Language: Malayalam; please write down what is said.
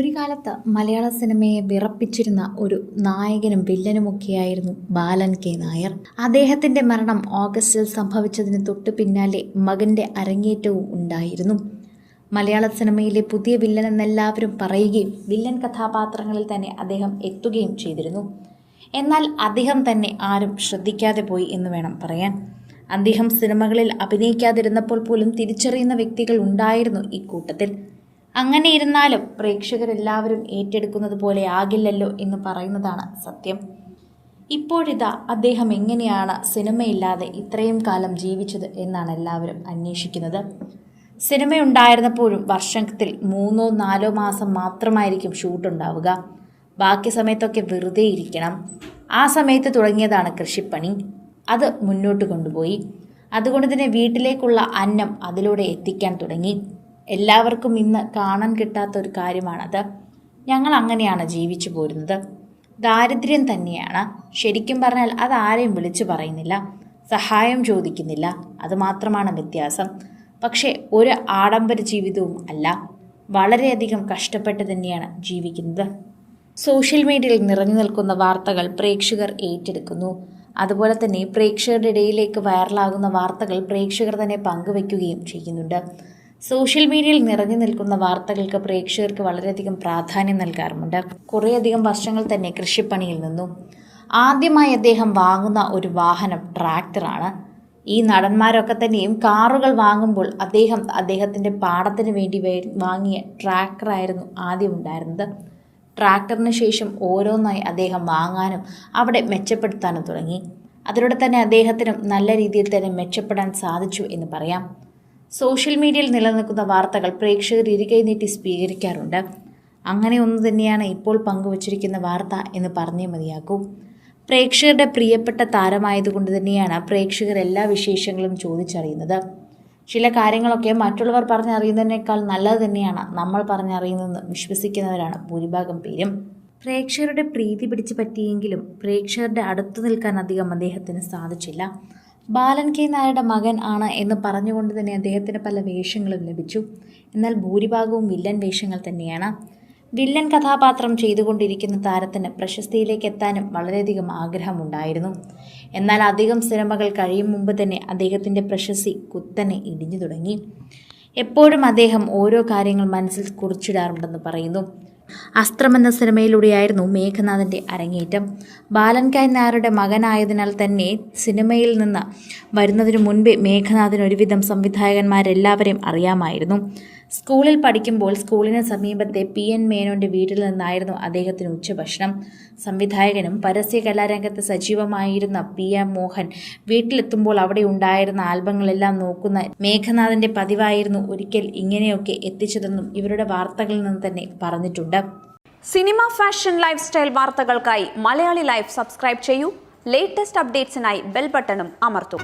ഒരു കാലത്ത് മലയാള സിനിമയെ വിറപ്പിച്ചിരുന്ന ഒരു നായകനും വില്ലനുമൊക്കെയായിരുന്നു ബാലൻ കെ നായർ. അദ്ദേഹത്തിന്റെ മരണം ഓഗസ്റ്റിൽ സംഭവിച്ചതിന് തൊട്ടു പിന്നാലെ മകന്റെ അരങ്ങേറ്റവും ഉണ്ടായിരുന്നു. മലയാള സിനിമയിലെ പുതിയ വില്ലൻ എന്നെല്ലാവരും പറയുകയും വില്ലൻ കഥാപാത്രങ്ങളിൽ തന്നെ അദ്ദേഹം എത്തുകയും ചെയ്തിരുന്നു. എന്നാൽ അദ്ദേഹം തന്നെ ആരും ശ്രദ്ധിക്കാതെ പോയി എന്ന് വേണം പറയാൻ. അദ്ദേഹം സിനിമകളിൽ അഭിനയിക്കാതിരുന്നപ്പോൾ പോലും തിരിച്ചറിയുന്ന വ്യക്തികൾ ഉണ്ടായിരുന്നു ഈ കൂട്ടത്തിൽ. അങ്ങനെ ഇരുന്നാലും പ്രേക്ഷകരെല്ലാവരും ഏറ്റെടുക്കുന്നത് പോലെ ആകില്ലല്ലോ എന്ന് പറയുന്നതാണ് സത്യം. ഇപ്പോഴിതാ അദ്ദേഹം എങ്ങനെയാണ് സിനിമയില്ലാതെ ഇത്രയും കാലം ജീവിച്ചത് എന്നാണ് എല്ലാവരും അന്വേഷിക്കുന്നത്. സിനിമയുണ്ടായിരുന്നപ്പോഴും വർഷത്തിൽ മൂന്നോ നാലോ മാസം മാത്രമായിരിക്കും ഷൂട്ട് ഉണ്ടാവുക ബാക്കി സമയത്തൊക്കെ വെറുതെ ഇരിക്കണം. ആ സമയത്ത് തുടങ്ങിയതാണ് കൃഷിപ്പണി. അത് മുന്നോട്ട് കൊണ്ടുപോയി. അതുകൊണ്ട് തന്നെ വീട്ടിലേക്കുള്ള അന്നം അതിലൂടെ എത്തിക്കാൻ തുടങ്ങി. എല്ലാവർക്കും ഇന്ന് കാണാൻ കിട്ടാത്ത ഒരു കാര്യമാണത്. ഞങ്ങൾ അങ്ങനെയാണ് ജീവിച്ചു പോരുന്നത്. ദാരിദ്ര്യം തന്നെയാണ്. ശരിക്കും പറഞ്ഞാൽ അത് ആരെയും വിളിച്ചു പറയുന്നില്ല. സഹായം ചോദിക്കുന്നില്ല. അതുമാത്രമാണ് വ്യത്യാസം. പക്ഷേ ഒരു ആഡംബര ജീവിതവും അല്ല. വളരെയധികം കഷ്ടപ്പെട്ട് തന്നെയാണ് ജീവിക്കുന്നത്. സോഷ്യൽ മീഡിയയിൽ നിറഞ്ഞു നിൽക്കുന്ന വാർത്തകൾ പ്രേക്ഷകർ ഏറ്റെടുക്കുന്നു. അതുപോലെ തന്നെ പ്രേക്ഷകരുടെ ഇടയിലേക്ക് വൈറലാകുന്ന വാർത്തകൾ പ്രേക്ഷകർ തന്നെ പങ്കുവയ്ക്കുകയും ചെയ്യുന്നുണ്ട്. സോഷ്യൽ മീഡിയയിൽ നിറഞ്ഞു നിൽക്കുന്ന വാർത്തകൾക്ക് പ്രേക്ഷകർക്ക് വളരെയധികം പ്രാധാന്യം നൽകാറുമുണ്ട്. കുറേയധികം വർഷങ്ങൾ തന്നെ കൃഷിപ്പണിയിൽ നിന്നും. ആദ്യമായി അദ്ദേഹം വാങ്ങുന്ന ഒരു വാഹനം ട്രാക്ടറാണ് ഈ നടന്മാരൊക്കെ തന്നെയും കാറുകൾ വാങ്ങുമ്പോൾ അദ്ദേഹം അദ്ദേഹത്തിന്റെ പാടത്തിന് വേണ്ടി വാങ്ങിയ ട്രാക്ടറായിരുന്നു ആദ്യം ഉണ്ടായിരുന്നത്. ട്രാക്ടറിന് ശേഷം ഓരോന്നായി അദ്ദേഹം വാങ്ങാനും അവിടെ മെച്ചപ്പെടുത്താനും തുടങ്ങി. അതിലൂടെ തന്നെ അദ്ദേഹത്തിനും നല്ല രീതിയിൽ തന്നെ മെച്ചപ്പെടാൻ സാധിച്ചു എന്ന് പറയാം. സോഷ്യൽ മീഡിയയിൽ നിലനിൽക്കുന്ന വാർത്തകൾ പ്രേക്ഷകർ ഇരുകൈ നീട്ടി സ്വീകരിക്കാറുണ്ട്. അങ്ങനെ ഒന്ന് തന്നെയാണ് ഇപ്പോൾ പങ്കുവച്ചിരിക്കുന്ന വാർത്ത എന്ന് പറഞ്ഞേ മതിയാകൂ. പ്രേക്ഷകരുടെ പ്രിയപ്പെട്ട താരമായതുകൊണ്ട് തന്നെയാണ് പ്രേക്ഷകർ എല്ലാ വിശേഷങ്ങളും ചോദിച്ചറിയുന്നത്. ചില കാര്യങ്ങളൊക്കെ മറ്റുള്ളവർ പറഞ്ഞറിയുന്നതിനേക്കാൾ നല്ലത് തന്നെയാണ് നമ്മൾ പറഞ്ഞറിയുന്നതെന്ന് വിശ്വസിക്കുന്നവരാണ് ഭൂരിഭാഗം പേരും. പ്രേക്ഷകരുടെ പ്രീതി പിടിച്ചു പറ്റിയെങ്കിലും പ്രേക്ഷകരുടെ അടുത്തു നിൽക്കാൻ അധികം അദ്ദേഹത്തിന് സാധിച്ചില്ല. ബാലൻ കെ നായരുടെ മകൻ ആണ് എന്ന് പറഞ്ഞുകൊണ്ട് തന്നെ അദ്ദേഹത്തിന് പല വേഷങ്ങളും ലഭിച്ചു. എന്നാൽ ഭൂരിഭാഗവും വില്ലൻ വേഷങ്ങൾ തന്നെയാണ്. വില്ലൻ കഥാപാത്രം ചെയ്തുകൊണ്ടിരിക്കുന്ന താരത്തിന് പ്രശസ്തിയിലേക്ക് എത്താനും വളരെയധികം ആഗ്രഹമുണ്ടായിരുന്നു. എന്നാൽ അധികം സിനിമകൾ കഴിയും മുമ്പ് തന്നെ അദ്ദേഹത്തിന്റെ പ്രശസ്തി കുത്തനെ ഇടിഞ്ഞു തുടങ്ങി. എപ്പോഴും അദ്ദേഹം ഓരോ കാര്യങ്ങൾ മനസ്സിൽ കുറിച്ചിടാറുണ്ടെന്ന് പറയുന്നു. അസ്ത്രം എന്ന സിനിമയിലൂടെയായിരുന്നു മേഘനാഥന്റെ അരങ്ങേറ്റം. ബാലൻകായ് നായരുടെ മകനായതിനാൽ തന്നെ സിനിമയിൽ നിന്ന് വരുന്നതിനു മുൻപേ മേഘനാഥിന് ഒരുവിധം സംവിധായകന്മാരെല്ലാവരെയും അറിയാമായിരുന്നു. സ്കൂളിൽ പഠിക്കുമ്പോൾ സ്കൂളിന് സമീപത്തെ പി. എൻ. മേനോന്റെ വീട്ടിൽ നിന്നായിരുന്നു അദ്ദേഹത്തിന് ഉച്ചഭക്ഷണം. സംവിധായകനും പരസ്യ കലാരംഗത്ത് സജീവമായിരുന്ന പി. എം മോഹൻ വീട്ടിലെത്തുമ്പോൾ അവിടെ ഉണ്ടായിരുന്ന ആൽബങ്ങളെല്ലാം നോക്കുന്ന മേഘനാഥന്റെ പതിവായിരുന്നു ഒരിക്കൽ ഇങ്ങനെയൊക്കെ എത്തിച്ചതെന്നും ഇവരുടെ വാർത്തകളിൽ നിന്ന് തന്നെ പറഞ്ഞിട്ടുണ്ട്. സിനിമ ഫാഷൻ ലൈഫ് സ്റ്റൈൽ വാർത്തകൾക്കായി മലയാളി ലൈഫ് സബ്സ്ക്രൈബ് ചെയ്യൂ. ലേറ്റസ്റ്റ് അപ്ഡേറ്റ്സിനായി ബെൽ ബട്ടണും അമർത്തൂ.